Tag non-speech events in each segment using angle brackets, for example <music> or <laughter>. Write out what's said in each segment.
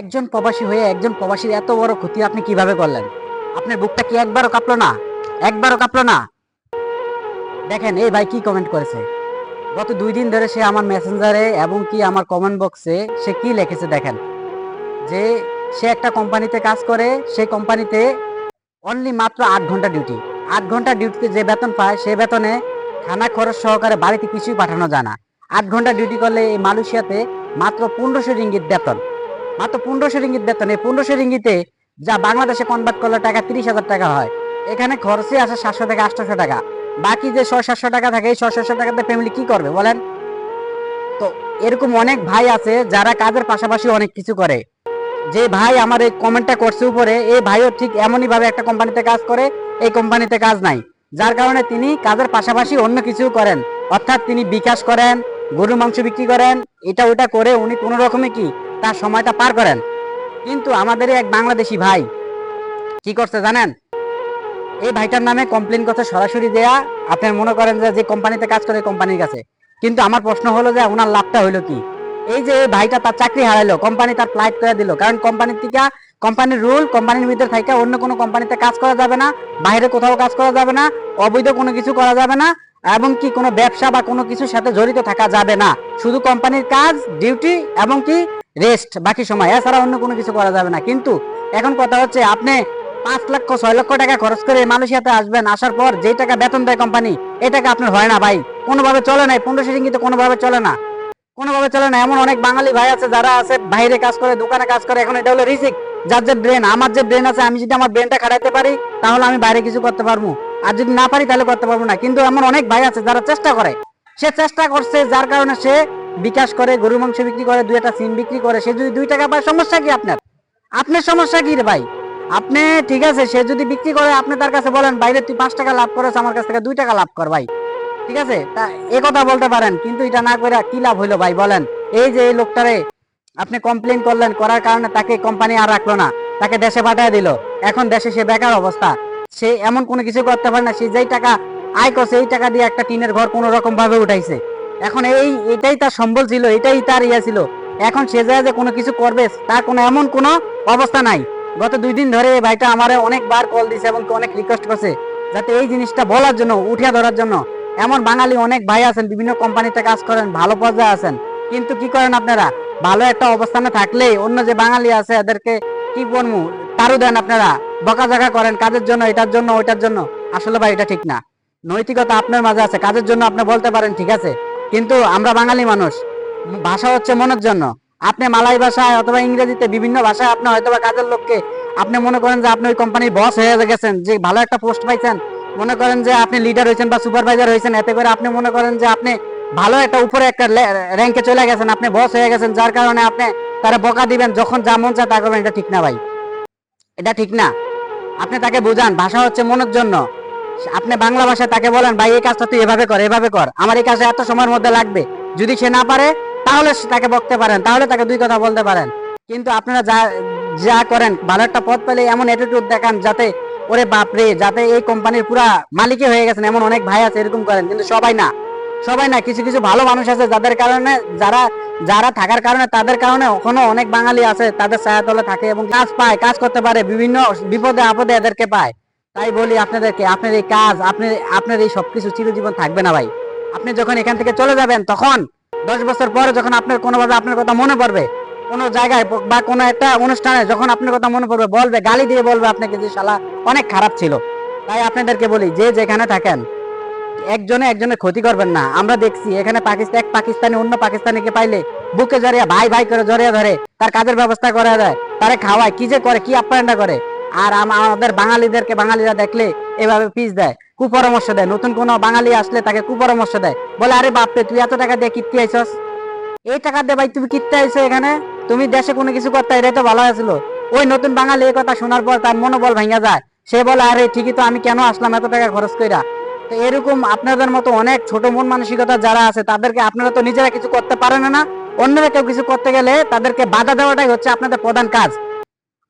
একজন প্রবাসী হয়ে একজন প্রবাসীর এত বড় ক্ষতি আপনি কীভাবে করলেন? আপনার বুকটা কি একবারও কাঁপলো না? একবারও কাঁপলো না? দেখেন, এই ভাই কি কমেন্ট করেছে? গত দুই দিন ধরে সে আমার মেসেঞ্জারে এবং কি আমার কমেন্ট বক্সে সে কি লিখেছে দেখেন? যে সে একটা কোম্পানিতে কাজ করে সেই কোম্পানিতে অনলি মাত্র আট ঘণ্টা ডিউটি আট ঘণ্টা ডিউটিতে যে বেতন পায় সেই বেতনে খানা খরচ সহকারে বাড়িতে কিছুই পাঠানো যায় না। আট ঘণ্টা ডিউটি করলে এই মালয়েশিয়াতে মাত্র পনেরোশো রিঙ্গিত বেতন। মাত্র পনেরোশো রিঙ্গিত বেতন। এই পনেরোশো রিঙ্গিতে যা বাংলাদেশে কনভার্ট করলে টাকা তিরিশ হাজার টাকা হয়। এখানে খরচে আসে সাতশো থেকে আটশোশো টাকা। বাকি যে ছয় সাতশো টাকা থাকে, এই ছয় সাতশো টাকাতে ফ্যামিলি কি করবে বলেন? তো এরকম অনেক ভাই আছে যারা কাজের পাশাপাশি অনেক কিছু করে। যে ভাই আমার এই কমেন্টটা করছে উপরে, এই ভাইও ঠিক এমনই ভাবে একটা কোম্পানিতে কাজ করে, এই কোম্পানিতে কাজ নাই। যার কারণে তিনি কাজের পাশাপাশি অন্য কিছু করেন। অর্থাৎ তিনি বিকাশ করেন গরু মাংস বিক্রি করেন, এটা ওটা করে উনি কোনো রকমে কি তার সময়টা পার করেন। কিন্তু আমাদের এক বাংলাদেশি ভাই, কি করছে জানেন? এই ভাইটার নামে কমপ্লেন করছে সরাসরি দেয়া। আপনি মনে করেন যে যে কোম্পানিতে কাজ করে কোম্পানির কাছে। কিন্তু আমার প্রশ্ন হলো যে, ওনার লাভটা হলো কি? এই যে, এই ভাইটা তার চাকরি হারাইলো কোম্পানি তার ফ্লাইট করে দিল। কারণ কোম্পানির থেকে কোম্পানির রুল কোম্পানির ভিতরে থেকে অন্য কোনো কোম্পানিতে কাজ করা যাবে না, বাইরে কোথাও কাজ করা যাবে না, অবৈধ কোনো কিছু করা যাবে না, এবং কি কোনো ব্যবসা বা কোনো কিছুর সাথে জড়িত থাকা যাবে না। শুধু কোম্পানির কাজ ডিউটি এবং কি রেস্ট বাকি সময়। এছাড়া অন্য কোনো কিছু করা যাবে না। কিন্তু এখন কথা হচ্ছে, আপনি পাঁচ লক্ষ, ছয় লক্ষ টাকা খরচ করে মালয়েশিয়াতে আসবেন, আসার পর যেই টাকা বেতন দেয় কোম্পানি এই টাকা আপনার হয় না ভাই। কোনোভাবে চলে না পনেরোশো রিঙ্গিতে কোনোভাবে চলে না। কোনোভাবে চলে না। এমন অনেক বাঙালি ভাই আছে, যারা আছে, বাইরে কাজ করে, দোকানে কাজ করে। এখন এটা হলো রিজিক যার যে ব্রেন আমার যে ব্রেন আছে, আমি যদি আমার ব্রেনটা খাটাইতে পারি, তাহলে আমি বাইরে কিছু করতে পারব। আর যদি না পারি, তাহলে করতে পারব না। কিন্তু এমন অনেক ভাই আছে, যারা চেষ্টা করে। সে চেষ্টা করছে, যার কারণে সে বিকাশ করে গরু মাংস বিক্রি করে, দুই একটা সিম বিক্রি করে, সে যদি দুই টাকা পায়, সমস্যা কি আপনার? আপনার সমস্যা কি রে ভাই? আপনি ঠিক আছে, সে যদি বিক্রি করে, আপনি তার কাছে বলেন, বাইরে তুই পাঁচ টাকা লাভ করেছ, আমার কাছ থেকে দুই টাকা লাভ কর ভাই। ঠিক আছে? তা এ কথা বলতে পারেন, কিন্তু এটা না করে কি লাভ হইল ভাই, বলেন। এই যে এই লোকটারে আপনি কমপ্লেন করলেন, করার কারণে তাকে কোম্পানি আর রাখল না, তাকে দেশে পাঠিয়ে দিল। এখন দেশে সে বেকার অবস্থা। সে এমন কোনো কিছু করতে পারে না, সে যেই টাকা আয় করছে, এই টাকা দিয়ে একটা টিনের ঘর কোনো রকম ভাবে উঠাইছে। এখন এই, এটাই তার সম্বল ছিল, এটাই তার ইয়া ছিল। এখন সে যায় যে কোনো কিছু করবে, তার কোনো এমন কোনো অবস্থা নাই। গত দুই দিন ধরে এই ভাইটা আমারে অনেকবার কল দিছে এবং অনেক রিকোয়েস্ট করছে, যাতে এই জিনিসটা বলার জন্য, উঠিয়া ধরার জন্য। এমন বাঙালি অনেক ভাই আছেন, বিভিন্ন কোম্পানিতে কাজ করেন, ভালো পর্যায়ে আছেন। কিন্তু কি করেন আপনারা? ভালো একটা অবস্থানে থাকলে অন্য যে বাঙালি আছে, এদেরকে কি বলব? তারও দেন আপনারা। বকাঝকা করেন, কাজের জন্য, এটার জন্য, ওইটার জন্য। আসলে ভাই, এটা ঠিক না। নৈতিকতা আপনার মাঝে আছে, কাজের জন্য আপনি বলতে পারেন, ঠিক আছে। কিন্তু আমরা বাঙালি মানুষ। ভাষা হচ্ছে মনের জন্য। আপনি মালাই ভাষায় অথবা ইংরেজিতে বিভিন্ন ভাষায় আপনি হয়তো বা কাজের লোককে আপনি মনে করেন যে আপনি ওই কোম্পানির বস হয়ে গেছেন, যে ভালো একটা পোস্ট পাইছেন। মনে করেন যে আপনি লিডার হয়েছেন বা সুপারভাইজার হয়েছেন, এতে করে আপনি মনে করেন যে আপনি ভালো একটা উপরে একটা র্যাঙ্কে চলে গেছেন, আপনি বস হয়ে গেছেন, যার কারণে আপনি তারা বকা দিবেন, যখন যা মন চায় তা করবেন। এটা ঠিক না ভাই। এটা ঠিক না। আপনি তাকে বোঝান, ভাষা হচ্ছে মনের জন্য। আপনি বাংলা ভাষায় তাকে বলেন, ভাই, এই কাজটা তুই এভাবে কর এভাবে কর। আমার এই কাজটা এত সময়ের মধ্যে লাগবে। যদি সে না পারে, তাহলে তাকে বকতে পারেন, তাহলে তাকে দুই কথা বলতে পারেন। কিন্তু আপনারা যা যা করেন, ভালো একটা পথ পেলে এমন অ্যাটিটিউড দেখান যাতে, ওরে বাপরে যাতে এই কোম্পানির পুরা মালিকই হয়ে গেছেন, এমন অনেক ভাই আছে এরকম করেন। কিন্তু সবাই না। সবাই না, কিছু কিছু ভালো মানুষ আছে যাদের কারণে, যারা যারা থাকার কারণে, তাদের কারণে এখনও অনেক বাঙালি আছে, তাদের ছায়াতলে থাকে এবং কাজ পায়, কাজ করতে পারে, বিভিন্ন বিপদে আপদে এদেরকে পায়। তাই বলি আপনাদেরকে, আপনার এই কাজ আপনি আপনার এই সবকিছু চিরজীবন থাকবে না ভাই। আপনি যখন এখান থেকে চলে যাবেন, তখন দশ বছর পরে যখন আপনার কোনোভাবে আপনার কথা মনে পড়বে, কোনো জায়গায় বা কোনো একটা অনুষ্ঠানে যখন আপনার কথা মনে পড়বে, বলবে, গালি দিয়ে বলবে আপনাকে যে শালা অনেক খারাপ ছিল। তাই আপনাদেরকে বলি, যে যেখানে থাকেন, একজনে একজনের ক্ষতি করবেন না। আমরা দেখছি, এখানে পাকিস্তান এক পাকিস্তানি অন্য পাকিস্তানিকে পাইলে বুকে জড়িয়ে, ভাই ভাই করে জড়িয়ে ধরে, তার কাজের ব্যবস্থা করে দেয় তারে খাওয়ায়, কি যে করে, কি আপ্যায়নটা করে। আর আমাদের বাঙালিদেরকে বাঙালিরা দেখলে এভাবে পিস দেয়, কুপরামর্শ দেয়। নতুন কোনো বাঙালি আসলে তাকে কুপরামর্শ দেয়। বলে, আরে বাপরে, তুই এত টাকা দিয়ে কিনতে আইসস এই টাকা দিয়ে ভাই, তুমি কিনতে আইসো এখানে? তুমি দেশে কোনো কিছু করতে, এটাই তো ভালো আছিল। ওই নতুন বাঙালি এই কথা শোনার পর তার মনোবল ভেঙে যায়। সে বলে, আরে, ঠিকই তো, আমি কেন আসলাম এত টাকা খরচ কইরা? তো এরকম আপনাদের মতো অনেক ছোট মন মানসিকতা যারা আছে, তাদেরকে আপনারা তো নিজেরা কিছু করতে পারেন না। অন্যরা কেউ কিছু করতে গেলে তাদেরকে বাধা দেওয়াটাই হচ্ছে আপনাদের প্রধান কাজ।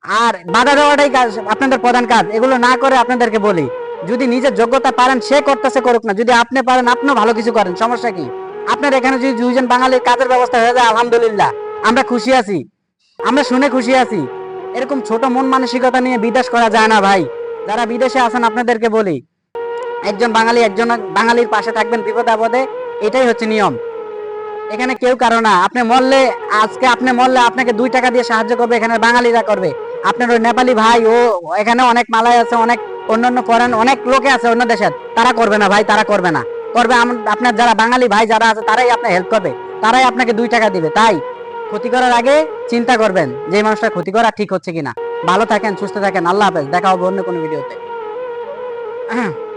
আর বাধা দেওয়াটাই কাজ, আপনাদের প্রধান কাজ। এগুলো না করে আপনাদেরকে বলি, যদি নিজের যোগ্যতা পারেন, সে করতেছে করুক না। যদি আপনি পারেন, আপনিও ভালো কিছু করেন, সমস্যা কি? আপনার এখানে যদি দুইজন বাঙালির কাজের ব্যবস্থা হয়ে যায়, আলহামদুলিল্লাহ। আমরা খুশি আছি। আমরা শুনে খুশি আছি। এরকম ছোট মন মানসিকতা নিয়ে বিদেশ করা যায় না ভাই। যারা বিদেশে আছেন, আপনাদেরকে বলি, একজন বাঙালি একজন বাঙালির পাশে থাকবেন বিপদ আপদে, এটাই হচ্ছে নিয়ম। এখানে কেউ কারও না। আপনি মরলে, আজকে আপনি মরলে আপনাকে দুই টাকা দিয়ে সাহায্য করবে এখানে বাঙালিরা করবে। আপনার ওই নেপালি ভাই, ও এখানে অনেক মালাই আছে, অনেক অন্যান্য করেন, অনেক লোকে আছে অন্য দেশের তারা করবে না ভাই, তারা করবে না। করবে আপনার যারা বাঙালি ভাই যারা আছে, তারাই আপনার হেল্প করবে। তারাই আপনাকে দুই টাকা দিবে। তাই ক্ষতি করার আগে চিন্তা করবেন যে মানুষটা ক্ষতি করা ঠিক হচ্ছে কিনা। ভালো থাকেন, সুস্থ থাকেন। আল্লাহ হাফেজ। দেখা হবে অন্য কোনো ভিডিওতে। <clears throat>